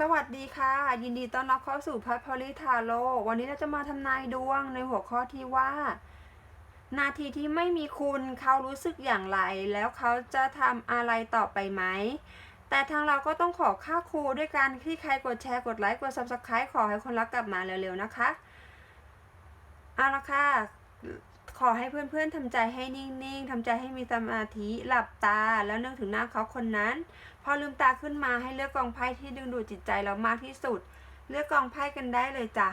สวัสดีค่ะ ยินดีต้อนรับเข้าสู่พัทพลิทาโลวันนี้เราจะมาทำนายดวงในหัวข้อที่ว่า นาทีที่ไม่มีคุณเขารู้สึกอย่างไร แล้วเขาจะทำอะไรต่อไปไหม แต่ทางเราก็ต้องขอค่าครูด้วยการที่ใครกดแชร์กดไลค์กด subscribe ขอให้คนรักกลับมาเร็วๆนะคะ เอาละค่ะ ขอให้เพื่อนๆทำใจให้นิ่งๆทำใจให้มีสมาธิหลับตา แล้วนึกถึงหน้าเขาคนนั้น พอลืมตาขึ้นมาให้เลือกกองไพ่ที่ดึงดูดจิตใจเรามากที่สุด เลือกกองไพ่กันได้เลยจ้ะ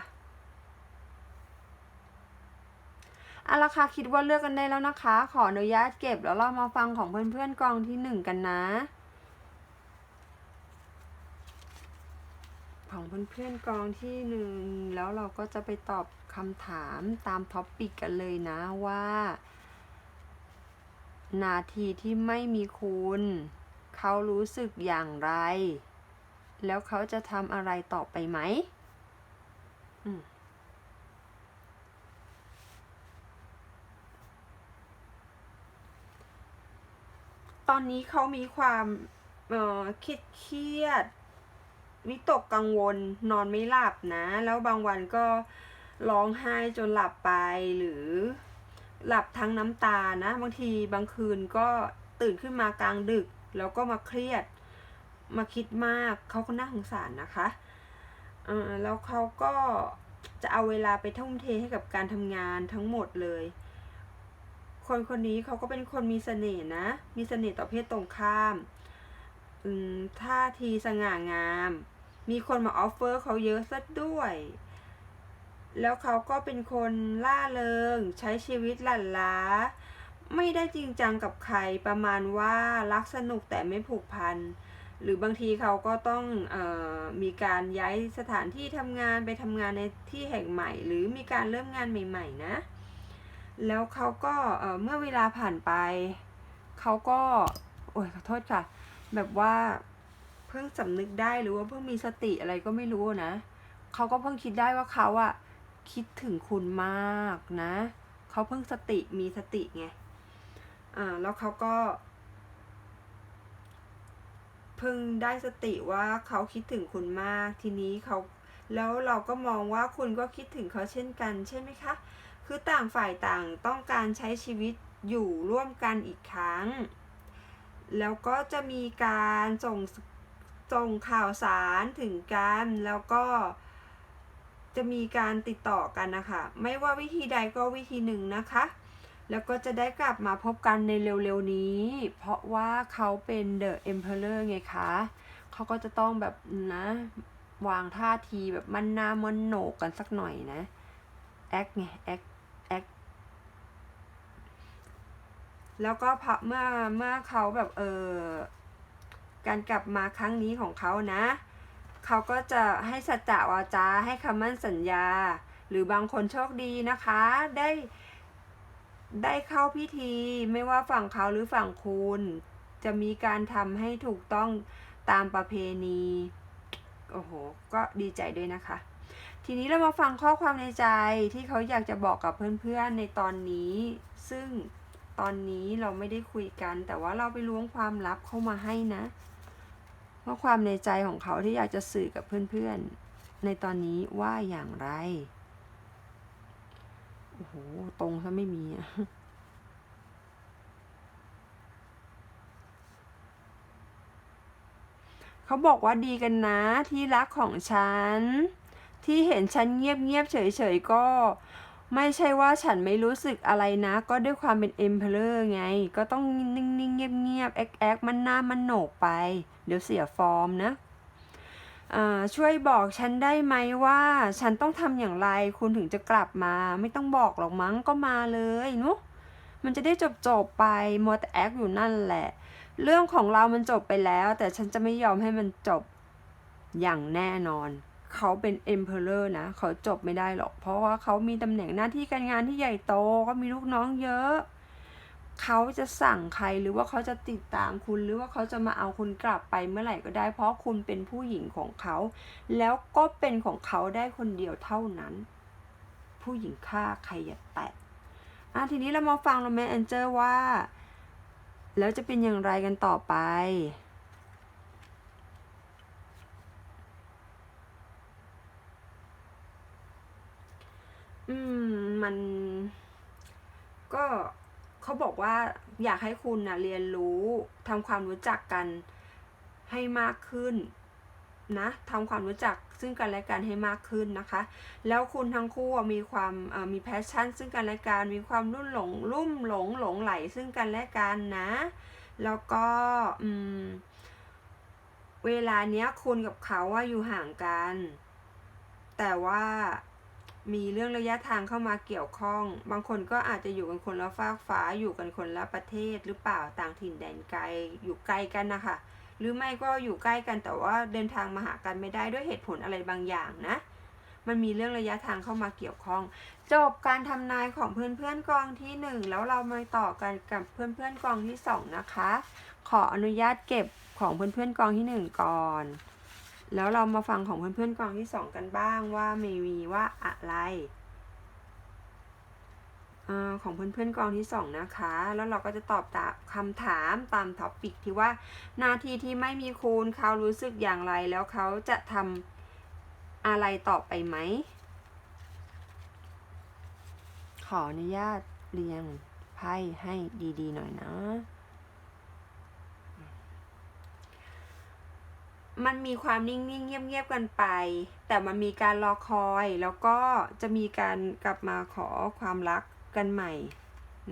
เอาละค่ะคิดว่าเลือกกันได้แล้วนะคะ ขออนุญาตเก็บแล้วเรามาฟังของเพื่อนๆกองที่หนึ่งกันนะ ของเพื่อนๆกองที่หนึ่งแล้วเราก็จะไปตอบ คำถามตามท็อปปิกกันเลยนะว่า นาทีที่ไม่มีคุณ เขารู้สึกอย่างไร แล้วเขาจะทำอะไรต่อไปไหมมตอนนี้เขามีความคิดเครียด วิตกกังวล นอนไม่หลับนะ แล้วบางวันก็ ร้องไห้จนหลับไปหรือหลับทั้งน้ำตานะบางทีบางคืนก็ตื่นขึ้นมากลางดึก แล้วก็มาเครียด มาคิดมากเขาก็น่าสงสารนะคะอแล้วเขาก็จะเอาเวลาไปทุ่มเทให้กับการทำงานทั้งหมดเลย คนคนนี้เขาก็เป็นคนมีเสน่ห์นะ มีเสน่ห์ต่อเพศตรงข้ามอมท่าทีสง่างาม มีคนมาออฟเฟอร์เขาเยอะซะด้วย แล้วเขาก็เป็นคนล่าเริง ใช้ชีวิตหลั่นล้า ไม่ได้จริงจังกับใครประมาณว่ารักสนุกแต่ไม่ผูกพัน หรือบางทีเขาก็ต้องออมีการย้ายสถานที่ทำงานไปทำงานในที่แห่งใหม่ หรือมีการเริ่มงานใหม่ ๆ นะ แล้วเขาก็เเมื่อเวลาผ่านไป เขาก็ โอ้ยขอโทษค่ะ แบบว่าเพิ่งสำนึกได้หรือว่าเพิ่งมีสติอะไรก็ไม่รู้นะเขาก็เพิ่งคิดได้ว่าเขาอะ คิดถึงคุณมากนะ เขาเพิ่งสติมีสติไง อ่า แล้วเขาก็ เพิ่งได้สติว่าเขาคิดถึงคุณมาก ทีนี้เขา แล้วเราก็มองว่าคุณก็คิดถึงเขาเช่นกันใช่ไหมคะ คือต่างฝ่ายต่างต้องการใช้ชีวิตอยู่ร่วมกันอีกครั้ง แล้วก็จะมีการส่งส่งข่าวสารถึงกัน แล้วก็ จะมีการติดต่อกันนะคะ ไม่ว่าวิธีใดก็วิธีหนึ่งนะคะ แล้วก็จะได้กลับมาพบกันในเร็วๆนี้ เพราะว่าเขาเป็นเดอะเอ็มเพลเลอร์ไงคะเขาก็จะต้องแบบนะ วางท่าทีแบบมันหน้ามันโหนกกันสักหน่อยนะแอคไงแอคแอคแล้วก็พอเมื่อเมื่อเขาแบบเออการกลับมาครั้งนี้ของเขานะ เขาก็จะให้สัจจะวาจาให้คำมั่นสัญญา หรือบางคนโชคดีนะคะ ได้ ได้เข้าพิธีไม่ว่าฝั่งเขาหรือฝั่งคุณ จะมีการทำให้ถูกต้องตามประเพณี โอ้โห ก็ดีใจด้วยนะคะ ทีนี้เรามาฟังข้อความในใจที่เขาอยากจะบอกกับเพื่อนๆในตอนนี้ ซึ่งตอนนี้เราไม่ได้คุยกัน แต่ว่าเราไปล้วงความลับเข้ามาให้นะ ว่าความในใจของเขาที่อยากจะสื่อกับเพื่อนๆ ในตอนนี้ว่าอย่างไร โอ้โห ตรงซะไม่มีอะเขาบอกว่าดีกันนะที่รักของฉัน ที่เห็นฉันเงียบๆเฉยๆก็ ไม่ใช่ว่าฉันไม่รู้สึกอะไรนะ ก็ด้วยความเป็นเอ็มเพลอร์ไง ก็ต้องนิ่งๆ เงียบๆ แอ๊กแอกมันหน้ามันโหนกไป เดี๋ยวเสียฟอร์มนะช่วยบอกฉันได้ไหมว่า ฉันต้องทำอย่างไรคุณถึงจะกลับมา ไม่ต้องบอกหรอกมั้งก็มาเลยเนุมันจะได้จบๆไปมัวแต่แอคอยู่นั่นแหละ เรื่องของเรามันจบไปแล้ว แต่ฉันจะไม่ยอมให้มันจบอย่างแน่นอน เขาเป็น emperor นะ เขาจบไม่ได้หรอก เพราะว่าเขามีตำแหน่งหน้าที่การงานที่ใหญ่โตก็มีลูกน้องเยอะ เขาจะสั่งใครหรือว่าเขาจะติดตามคุณหรือว่าเขาจะมาเอาคุณกลับไปเมื่อไหร่ก็ได้ เพราะคุณเป็นผู้หญิงของเขา แล้วก็เป็นของเขาได้คนเดียวเท่านั้น ผู้หญิงฆ่าใครอย่าแตะอะทีนี้เรามาฟังโรแมนแอนเจอร์ว่า แล้วจะเป็นอย่างไรกันต่อไป อืมมันก็เขาบอก ว่าอยากให้คุณนะเรียนรู้ทำความรู้จักกันให้มากขึ้นนะทำความรู้จักซึ่งกันและกันให้มากขึ้นนะคะ แล้วคุณทั้งคู่มีความมีแพชชั่น ซึ่งกันและกันมีความรุ่นหลงรุ่มหลงหลงไหลซึ่งกันและกันนะ แล้วก็อืมเวลาเนี้ยคุณกับเขาว่าอยู่ห่างกัน แต่ว่า มีเรื่องระยะทางเข้ามาเกี่ยวข้อง บางคนก็อาจจะอยู่กันคนละฟากฟ้า อยู่กันคนละประเทศหรือเปล่า ต่างถิ่นแดนไกล อยู่ไกลกันนะคะ หรือไม่ก็อยู่ใกล้กันแต่ว่าเดินทางมาหากันไม่ได้ด้วยเหตุผลอะไรบางอย่างนะ มันมีเรื่องระยะทางเข้ามาเกี่ยวข้อง จบการทำนายของเพื่อนเพื่อนๆกองที่หนึ่งแล้วเรามาต่อกันกับเพื่อนเพื่อนๆกองที่สองนะคะ ขออนุญาตเก็บของเพื่อนเพื่อนๆกองที่หนึ่งก่อน แล้วเรามาฟังของเพื่อนๆกองที่สองกันบ้างว่ามีมีว่าอะไรอของเพื่อนๆกองที่สองนะคะ แล้วเราก็จะตอบตามคำถามตามท็อปิกที่ว่านาทีที่ไม่มีคุณเขารู้สึกอย่างไร แล้วเขาจะทำอะไรต่อไปไหม ขออนุญาตเรียงไพ่ให้ดีๆหน่อยนะ มันมีความนิ่งๆเงียบๆกันไป แต่มันมีการรอคอยแล้วก็จะมีการกลับมาขอความรักกันใหม่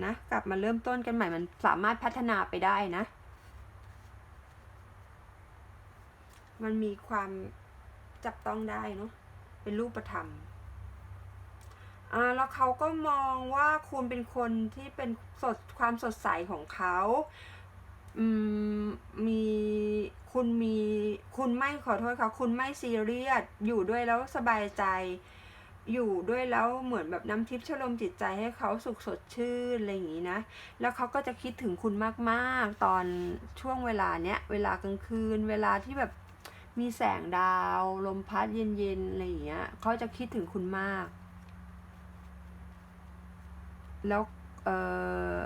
นะกลับมาเริ่มต้นกันใหม่มันสามารถพัฒนาไปได้นะ มันมีความจับต้องได้เนาะเป็นรูปธรรมอ่าแล้วเขาก็มองว่าคุณเป็นคนที่เป็นสดความสดใสของเขา อืมมีคุณมีคุณไม่ขอโทษค่ะ คุณไม่ซีเรียสอยู่ด้วยแล้วสบายใจ อยู่ด้วยแล้วเหมือนแบบน้ำทิพย์ชโลมจิตใจให้เขาสุขสดชื่นอะไรอย่างนี้นะ แล้วเขาก็จะคิดถึงคุณมากๆ ตอนช่วงเวลาเนี้ยเวลากลางคืน เวลาที่แบบมีแสงดาว ลมพัดเย็นๆอะไรอย่างเงี้ยเขาจะคิดถึงคุณมาก แล้วเออ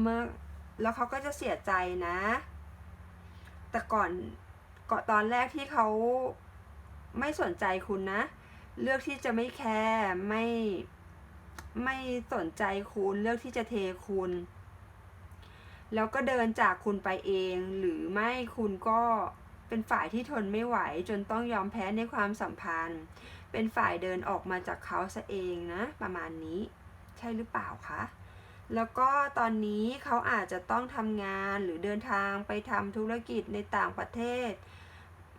เมื่อ แล้วเขาก็จะเสียใจนะ แต่ก่อนก่อนตอนแรกที่เขาไม่สนใจคุณนะ เลือกที่จะไม่แคร์ไม่ไม่สนใจคุณเลือกที่จะเทคุณ แล้วก็เดินจากคุณไปเอง หรือไม่คุณก็เป็นฝ่ายที่ทนไม่ไหว จนต้องยอมแพ้ในความสัมพันธ์ เป็นฝ่ายเดินออกมาจากเขาซะเองนะ ประมาณนี้ ใช่หรือเปล่าคะ แล้วก็ตอนนี้เขาอาจจะต้องทำงานหรือเดินทางไปทำธุรกิจในต่างประเทศ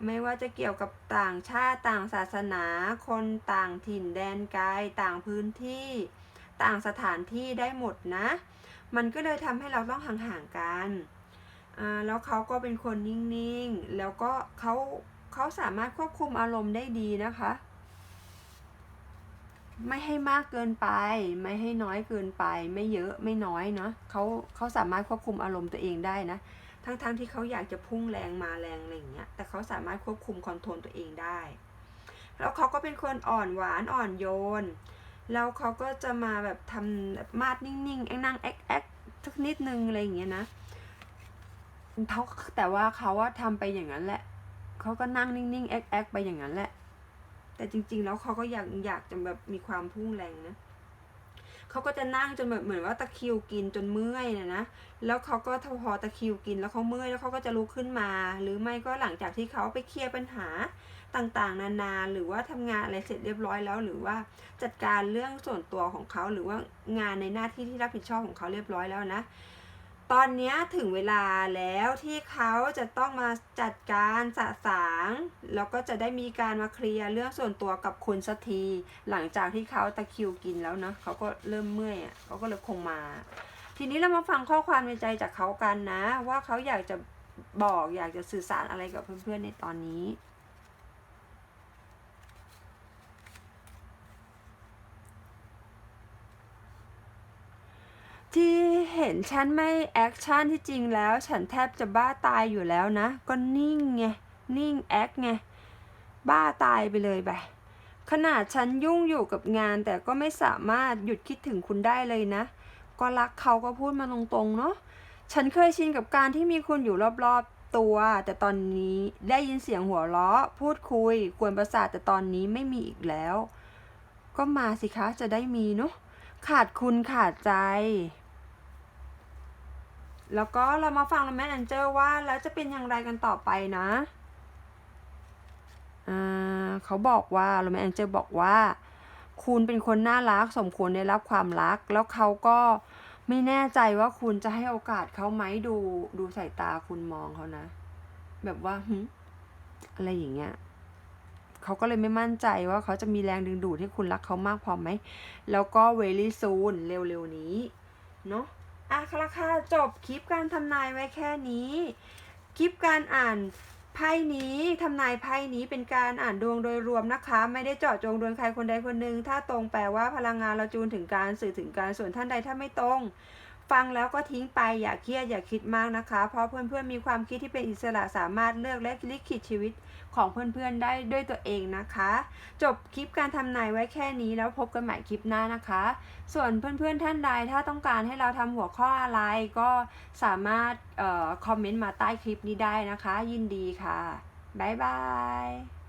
ไม่ว่าจะเกี่ยวกับต่างชาติต่างศาสนา คนต่างถิ่นแดนไกลต่างพื้นที่ ต่างสถานที่ได้หมดนะ มันก็เลยทำให้เราต้องห่างๆกันแล้วเขาก็เป็นคนนิ่งๆ แล้วก็เขาเขาสามารถควบคุมอารมณ์ได้ดีนะคะ ไม่ให้มากเกินไป ไม่ให้น้อยเกินไป ไม่เยอะไม่น้อยเนาะเขาเขาสามารถควบคุมอารมณ์ตัวเองได้นะ ทั้งๆทที่เขาอยากจะพุ่งแรงมาแรงอะไรอย่างเงี้ยแต่เขาสามารถควบคุมคอนโทรลตัวเองได้ แล้วเขาก็เป็นคนอ่อนหวานอ่อนโยน แล้วเขาก็จะมาแบบทำแบบมาดนิ่งๆแองนั่งแอ๊กแอ๊กสักนิดนึงอะไรอย่างเงี้ยนะเขาแต่ว่าเขาว่าทำไปอย่างนั้นแหละเขาก็นั่งนิ่งๆแอ๊กแอ๊กไปอย่างนั้นแหละ แต่จริง ๆ แล้วเขาก็อยากอยากจะแบบมีความพุ่งแรงนะเขาก็จะนั่งจนแบบเหมือนว่าตะคิวกินจนเมื่อยนะนะ แล้วเขาก็พอตะคิวกินแล้วเขาเมื่อยแล้วเขาก็จะลุกขึ้นมา หรือไม่ก็หลังจากที่เขาไปเคลียร์ปัญหาต่างๆ นานาหรือว่าทำงานอะไรเสร็จเรียบร้อยแล้ว หรือว่าจัดการเรื่องส่วนตัวของเขาหรือว่างานในหน้าที่ที่รับผิดชอบของเขาเรียบร้อยแล้วนะ ตอนนี้ถึงเวลาแล้วที่เขาจะต้องมาจัดการสะสางแล้วก็จะได้มีการมาเคลียร์เรื่องส่วนตัวกับคุณสักที หลังจากที่เขาตะคิวกินแล้วเนาะเขาก็เริ่มเมื่อยอะเขาก็เลยคงมา ทีนี้เรามาฟังข้อความในใจจากเขากันนะ ว่าเขาอยากจะบอกอยากจะสื่อสารอะไรกับเพื่อนๆในตอนนี้ที่ เห็นฉันไม่แอคชั่นที่จริงแล้ว ฉันแทบจะบ้าตายอยู่แล้วนะ ก็นิ่งไง นิ่งแอคไง บ้าตายไปเลยไปขนาดฉันยุ่งอยู่กับงานแต่ก็ไม่สามารถหยุดคิดถึงคุณได้เลยนะ ก็รักเขาก็พูดมาตรงๆเนาะฉันเคยชินกับการที่มีคุณอยู่รอบๆตัว แต่ตอนนี้ได้ยินเสียงหัวเราะ พูดคุยกวนประสาทแต่ตอนนี้ไม่มีอีกแล้ว ก็ก็มาสิคะจะได้มีเนาะขาดคุณขาดใจ แล้วก็เรามาฟังแมนแอนเจอร์ว่าแล้วจะเป็นอย่างไรกันต่อไปนะเขาบอกว่าโรแมนแอนเจอร์บอกว่า คุณเป็นคนน่ารักสมควรได้รับความรัก แล้วเขาก็ไม่แน่ใจว่าคุณจะให้โอกาสเขาไหมดูดูสายตาคุณมองเขานะ แบบว่าอะไรอย่างเงี้ยเขาก็เลยไม่มั่นใจว่าเขาจะมีแรงดึงดูดให้คุณรักเขามากพอไหม แล้วก็ very soon เร็วๆนี้ เนาะ อะค่ะค่ะจบคลิปการทำนายไว้แค่นี้ คลิปการอ่านไพ่นี้ทำนายไพ่นี้เป็นการอ่านดวงโดยรวมนะคะ ไม่ได้เจาะจงดวงใครคนใดคนหนึ่งถ้าตรงแปลว่าพลังงานเราจูนถึงการสื่อถึงการส่วนท่านใดถ้าไม่ตรง ฟังแล้วก็ทิ้งไปอย่าเครียดอย่าคิดมากนะคะ เพราะเพื่อนๆมีความคิดที่เป็นอิสระสามารถเลือกและลิขิตชีวิตของเพื่อนๆได้ด้วยตัวเองนะคะ จบคลิปการทำนายไว้แค่นี้แล้วพบกันใหม่คลิปหน้านะคะ ส่วนเพื่อนๆท่านใดถ้าต้องการให้เราทำหัวข้ออะไรก็สามารถออคอมเมนต์มาใต้คลิปนี้ได้นะคะ ยินดีค่ะบ๊ายบาย